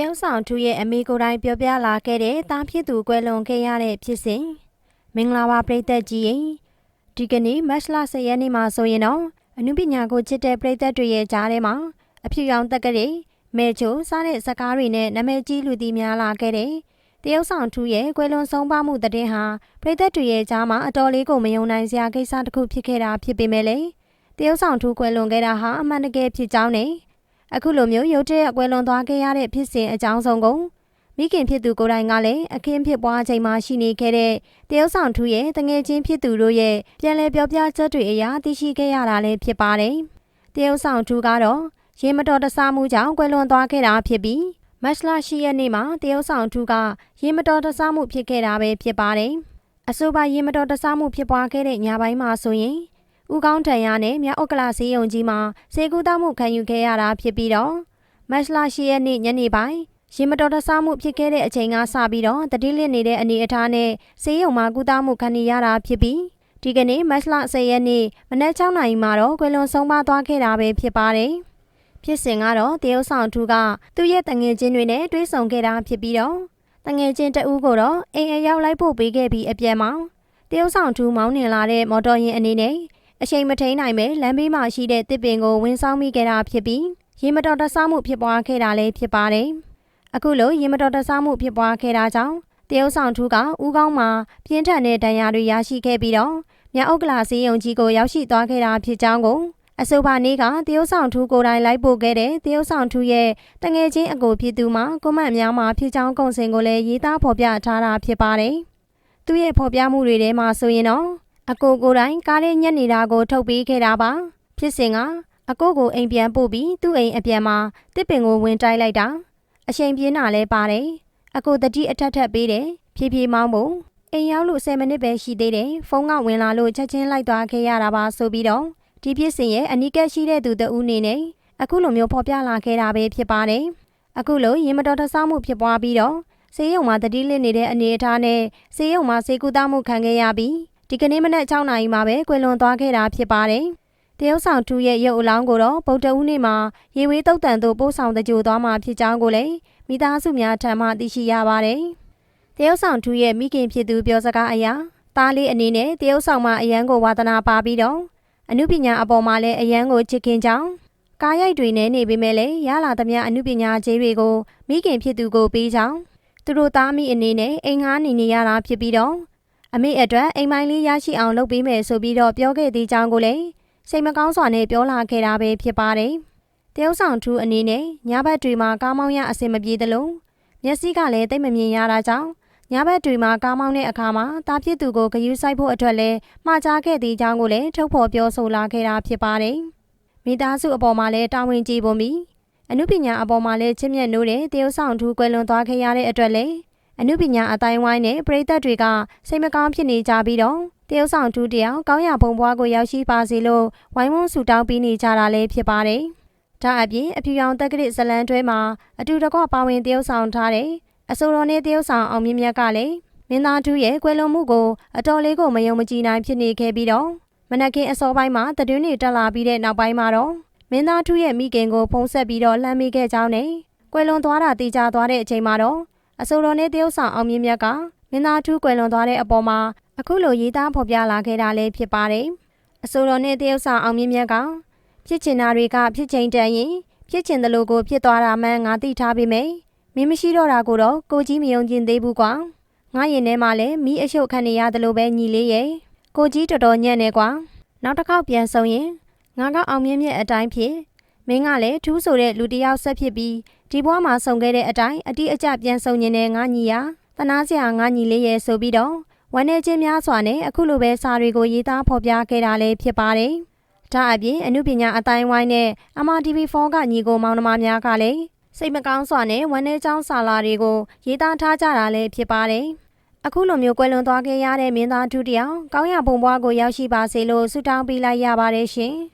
ရုတ်ဆောင်ထူးရဲ့အမေကိုယ်တိုင်ပြောပြလာခဲ့တဲ့တားဖြစ်သူကွယ်လွန်ခဲ့ရတဲ့ဖြစ်စဉ်မင်္ဂလာပါပရိသတ်ကြီးရေဒီကနေ့မတ်လ10ရက်နေ့မှာဆိုရင်တော့အနုပညာကိုချစ်တဲ့ပရိသတ်တွေရဲ့ကြားထဲမှာအဖြူရောင်တက်ကလေးမဲချိုစားတဲ့ဇကားတွေနဲ့နာမည်ကြီးလူသည်များလာခဲ့တဲ့တရုတ်ဆောင်ထူးရဲ့ကွယ်လွန်ဆုံးပါမှုတဲ့ဟာပရိသတ်တွေရဲ့ကြားမှာအတော်လေးကိုမယုံနိုင်စရာကိစ္စတစ်ခုဖြစ်ခဲ့တာဖြစ်ပေမဲ့လေတရုတ်ဆောင်ထူးကွယ်လွန်ခဲ့တာဟာအမှန်တကယ်ဖြစ်ကြောင်းနဲ့ အခုလိုမျိုးရုတ်တရက်ကွယ်လွန်သွားခဲ့ရတဲ့ဖြစ်စဉ်အကြောင်းဆုံးကိုမိခင်ဖြစ်သူကိုယ်တိုင်ကလည်းအခင်းဖြစ်ပွားချိန်မှာရှိနေခဲ့တဲ့တရုတ်ဆောင်ထူးရဲ့တငယ်ချင်းဖြစ်သူတို့ရဲ့ပြန်လည်ပြောပြချက်တွေအရာသိရှိခဲ့ရတာလည်းဖြစ်ပါတယ်။တရုတ်ဆောင်ထူးကတော့ရေမတော်တဆမှုကြောင့်ကွယ်လွန်သွားခဲ့တာဖြစ်ပြီးမတ်လ10ရက်နေ့မှာတရုတ်ဆောင်ထူးကရေမတော်တဆမှုဖြစ်ခဲ့တာပဲဖြစ်ပါတယ်။အဆိုပါရေမတော်တဆမှုဖြစ်ပွားခဲ့တဲ့ညပိုင်းမှာဆိုရင် ဦးကောင်းထံရနဲ့မြောက်ဥက္ကလာစေးရုံကြီးမှာစေကူတောက်မှုခံယူခဲ့ရတာဖြစ်ပြီးတော့မတ်လ10ရက်နေ့ညနေပိုင်းရေမတော်တဆမှုဖြစ်ခဲ့တဲ့အချိန်ကစပြီးတော့တတိလစ်နေတဲ့အနေအထားနဲ့စေးရုံမှာကုသမှုခံနေရတာဖြစ်ပြီးဒီကနေ့မတ်လ10ရက်နေ့မနက်6နာရီမှာတော့ကွယ်လွန်ဆုံးပါသွားခဲ့တာပဲဖြစ်ပါတယ်။ဖြစ်စဉ်ကတော့တရုတ်ဆောင်ထူးကသူ့ရဲ့တငယ်ချင်းတွေနဲ့တွဲဆုံခဲ့တာဖြစ်ပြီးတော့တငယ်ချင်းတဦးကိုတော့အိမ်အရောက်လိုက်ဖို့ပေးခဲ့ပြီးအပြန်မှာတရုတ်ဆောင်ထူးမောင်းနှင်လာတဲ့မော်တော်ယာဉ်အနေနဲ့ အချိန်မထိန်နိုင်ပဲလမ်းဘေးမှာရှိတဲ့တစ်ပင်ကိုဝင်ဆောင်မိခဲ့တာဖြစ်ပြီးရေမတော်တဆမှုဖြစ်ပွားခဲ့တာလည်းဖြစ်ပါတယ်။အခုလိုရေမတော်တဆမှုဖြစ်ပွားခဲ့တာကြောင့်တရုတ်ဆောင်ထူးကဦးကောင်းမှာပြင်းထန်တဲ့ဒဏ်ရာတွေရရှိခဲ့ပြီးတော့မြောက်ဥက္ကလာစီယုံကြီးကိုရောက်ရှိသွားခဲ့တာဖြစ်ကြောင်းကိုအဆိုပါနေ့ကတရုတ်ဆောင်ထူးကိုယ်တိုင်လိုက်ပို့ခဲ့တဲ့တရုတ်ဆောင်ထူးရဲ့တငယ်ချင်းအကိုဖြစ်သူမှာကွန်မန့်များမှာဖြစ်ကြောင်းကုံစင်ကိုလည်းရေးသားဖော်ပြထားတာဖြစ်ပါတယ်။သူ့ရဲ့ဖော်ပြမှုတွေထဲမှာဆိုရင်တော့ အကိုကိုယ်တိုင်ကားလေးညက်နေတာကို ထုတ်ပေးခဲ့တာပါဖြစ်စဉ်ကအကိုကိုအိမ်ပြန်ပို့ပြီးသူ့အိမ်အပြန်မှာတစ်ပင်ကိုဝင်တိုက်လိုက်တာအချိန်ပြင်းတာလဲပါတယ်အကိုတတိအထက်ထက်ပေးတယ်ဖြည်းဖြည်းမောင်းဖို့အိမ်ရောက်လို့10မိနစ်ပဲရှိသေးတယ်ဖုန်းကဝင်လာလို့ချက်ချင်းလိုက်သွားခဲ့ရတာပါဆိုပြီးတော့ဒီဖြစ်စဉ်ရဲ့အနီးကပ်ရှိတဲ့သူတဦးနေနဲ့အခုလိုမျိုးဖော်ပြလာခဲ့တာပဲဖြစ်ပါတယ်အခုလိုရင်မတော်တဆမှုဖြစ်ပွားပြီးတော့ဆေးရုံမှာတတိလစ်နေတဲ့အနေအထားနဲ့ဆေးရုံမှာဆေးကုသမှုခံခဲ့ရပြီး ဒီကနေ့မနက်6နာရီမှာပဲကွယ်လွန်သွားခဲ့တာဖြစ်ပါတယ်။တရုတ်ဆောင်ထူးရဲ့ရုပ်အလောင်းကိုတော့ဗုဒ္ဓဦးနေ့မှာရေဝေးတုတ်တန်သို့ပို့ဆောင်တကြိုသွားမှာဖြစ်ကြောင်းကိုလည်းမိသားစုများထံမှသိရှိရပါတယ်။တရုတ်ဆောင်ထူးရဲ့မိခင်ဖြစ်သူပြောစကားအရာသားလေးအနေနဲ့တရုတ်ဆောင်မှာအရန်ကိုဝါသနာပါပြီးတော့အမှုပညာအပေါ်မှာလည်းအရန်ကိုချစ်ခင်ကြောင်းကားရိုက်တွေနဲ့နေပေမဲ့လည်းရလာသမျှအမှုပညာခြေတွေကိုမိခင်ဖြစ်သူကိုပေးကြောင်းသူတို့သားမိအနေနဲ့အိမ်ငှားနေနေရတာဖြစ်ပြီးတော့ အမေအတွက်အိမ်မိုင်းလေးရရှိအောင်လုပ်ပေးမယ်ဆိုပြီးတော့ပြောခဲ့သေးကြောင်းကိုလည်းစိတ်မကောင်းစွာနဲ့ပြောလာခဲ့တာပဲဖြစ်ပါတယ်။တရုတ်ဆောင်ထူးအနေနဲ့ညဘက်တွေမှာကားမောင်းရအဆင်မပြေသလိုမျက်စိကလည်းတိတ်မမြင်ရတာကြောင့်ညဘက်တွေမှာကားမောင်းတဲ့အခါမှာတာဖြစ်သူကိုဂယုစိုက်ဖို့အတွက်လည်းမှာကြားခဲ့သေးကြောင်းကိုလည်းထုတ်ဖော်ပြောဆိုလာခဲ့တာဖြစ်ပါတယ်။မိသားစုအပေါ်မှာလည်းတာဝန်ကြီးပုံပြီးအမှုပညာအပေါ်မှာလည်းချစ်မြတ်နိုးတဲ့တရုတ်ဆောင်ထူးကွယ်လွန်သွားခဲ့ရတဲ့အတွက်လည်း အမှုပညာအတိုင်းဝိုင်းနဲ့ပရိသတ်တွေကစိတ်မကောင်းဖြစ်နေကြပြီးတော့တရုတ်ဆောင်ထူးတယောက်ကောင်းရဘုံဘွားကိုရောက်ရှိပါစေလို့ဝိုင်းဝန်းဆူတောင်းပေးနေကြတာလည်းဖြစ်ပါတယ်။ဒါအပြင်အဖြူရောင်တက်ကရစ်ဇလန်တွဲမှာအတူတကွပါဝင်တရုတ်ဆောင်ထားတဲ့အဆိုတော်နဲ့တရုတ်ဆောင်အောင်မြင့်မြတ်ကလည်းမင်းသားထူးရဲ့ကွယ်လွန်မှုကိုအတော်လေးကိုမယုံမကြည်နိုင်ဖြစ်နေခဲ့ပြီးတော့မနက်ခင်းအစောပိုင်းမှာတတွင်းတွေတက်လာပြီးတဲ့နောက်ပိုင်းမှာတော့မင်းသားထူးရဲ့မိခင်ကိုဖုံးဆက်ပြီးတော့လှမ်းမိခဲ့ကြောင်းနဲ့ကွယ်လွန်သွားတာတေချာသွားတဲ့အချိန်မှာတော့ အဆိုတော်နဲ့တရုတ်ဆောင်အောင်မြင့်မြတ်ကမင်းသားထူးကွယ်လွန်သွားတဲ့အပေါ်မှာအခုလိုရေးသားဖော်ပြလာခဲ့တာလည်းဖြစ်ပါတယ်။အဆိုတော်နဲ့တရုတ်ဆောင်အောင်မြင့်မြတ်ကဖြစ်ချင်တာတွေကဖြစ်ချိန်တန်ရင်ဖြစ်ချင်တယ်လို့ကိုဖြစ်သွားတာမှန်ငါသိထားပေမယ့်မင်းမရှိတော့တာကိုတော့ကိုကြီးမယုံကျင်သေးဘူးကွာ။ငါရင်ထဲမှာလည်းမီးအရှုပ်ခံနေရတယ်လို့ပဲညီလေးရဲ့ကိုကြီးတော်တော်ညံ့နေကွာ။နောက်တစ်ခေါက်ပြန်ဆုံရင်ငါကအောင်မြင့်မြတ်အတိုင်းဖြစ်မင်းကလည်းထူးဆိုတဲ့လူတစ်ယောက်ဆက်ဖြစ်ပြီး ဒီဘွားမှာဆုံခဲ့တဲ့အတိုင်းအတိအကျပြန်ဆုံညင်တဲ့ငါညီယာတနာစရာငါညီလေးရဲ့ဆိုပြီးတော့ဝမ်းနေခြင်းများစွာနဲ့အခုလိုပဲစာတွေကိုရေးသားဖော်ပြခဲ့တာလည်းဖြစ်ပါတယ်။ဒါအပြင်အမှုပညာအတိုင်းဝိုင်းနဲ့ MRTV4 ကညီကိုမောင်နှမများကလည်းစိတ်မကောင်းစွာနဲ့ဝမ်းနေကြောင်းစာလာတွေကိုရေးသားထားကြတာလည်းဖြစ်ပါတယ်။အခုလိုမျိုးကွယ်လွန်သွားခဲ့ရတဲ့မင်းသားတူတယောက်ကောင်းရဘုံဘွားကိုရောက်ရှိပါစေလို့ဆုတောင်းပေးလိုက်ရပါတယ်ရှင်။